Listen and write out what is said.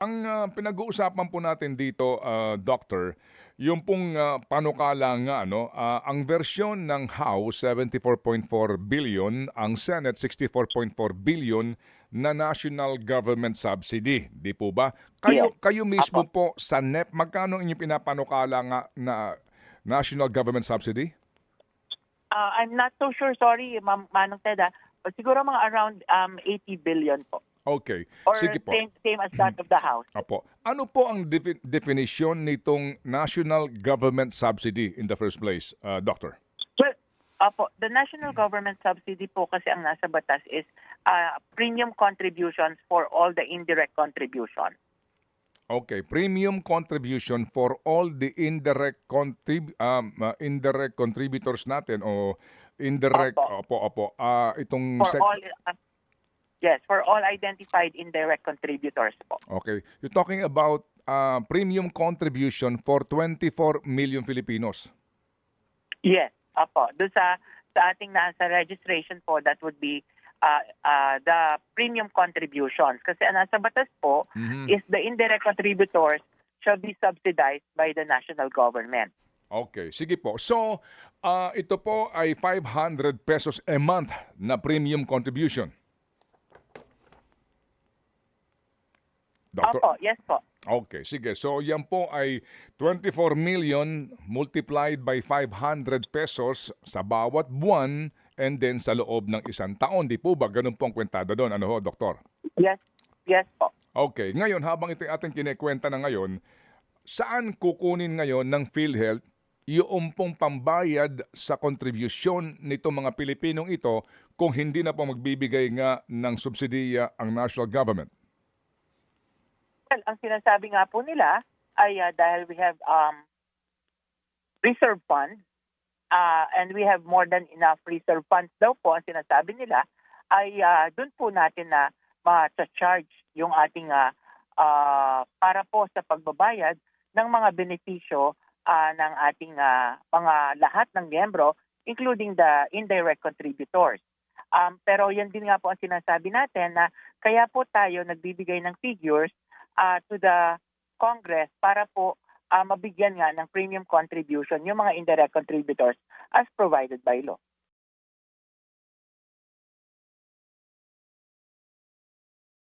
Ang ah, pinag-uusapan po natin dito, ah, Doctor, yung pong ah, panukala nga, ano, ah, ang versyon ng House, 74.4 billion, ang Senate, 64.4 billion na national government subsidy. Di po ba? Kayo, Yes. kayo mismo po sa NEP, magkano inyong pinapanukala nga na national government subsidy? Uh, I'm not so sure, sorry, Ma'am Manong Ted. But siguro mga around um, 80 billion po. Okay. Or Sige po. same, same as that of the House. Apo. Ano po ang defi- definition nitong national government subsidy in the first place, uh, Doctor? Well, Apo, the national government subsidy po kasi ang nasa batas is uh, premium contributions for all the indirect contribution. Okay, premium contribution for all the indirect contrib um, uh, indirect contributors natin o indirect Opo. opo opo ah itong For sec- all, uh, yes, for all identified indirect contributors po. Okay, you're talking about uh, premium contribution for 24 million Filipinos. Yes, Apo. Doon sa, sa ating nasa registration po, that would be uh, uh, the premium contributions. Kasi ang nasa batas po Mhm. is the indirect contributors shall be subsidized by the national government. Okay, sige po. So, ah, ito po ay 500 pesos a month na premium contribution. Doctor, Opo, yes po. Okay, sige. So yan po ay 24 million multiplied by 500 pesos sa bawat buwan and then sa loob ng isang taon. Di po ba? Ganun po ang kwentada doon. Ano ho, doktor? Yes, yes po. Okay. Ngayon, habang ito ating kinekwenta na ngayon, saan kukunin ngayon ng PhilHealth yung pong pambayad sa kontribusyon nito mga Pilipinong ito kung hindi na po magbibigay nga ng subsidiya ang national government? Ang sinasabi nga po nila ay uh, dahil we have um, reserve funds uh, and we have more than enough reserve funds daw po, ang sinasabi nila ay uh, doon po natin na ma-charge yung ating uh, uh, para po sa pagbabayad ng mga benepisyo uh, ng ating uh, mga lahat ng miyembro including the indirect contributors. Um, pero yan din nga po ang sinasabi natin na kaya po tayo nagbibigay ng figures uh, to the Congress para po uh, mabigyan nga ng premium contribution yung mga indirect contributors as provided by law.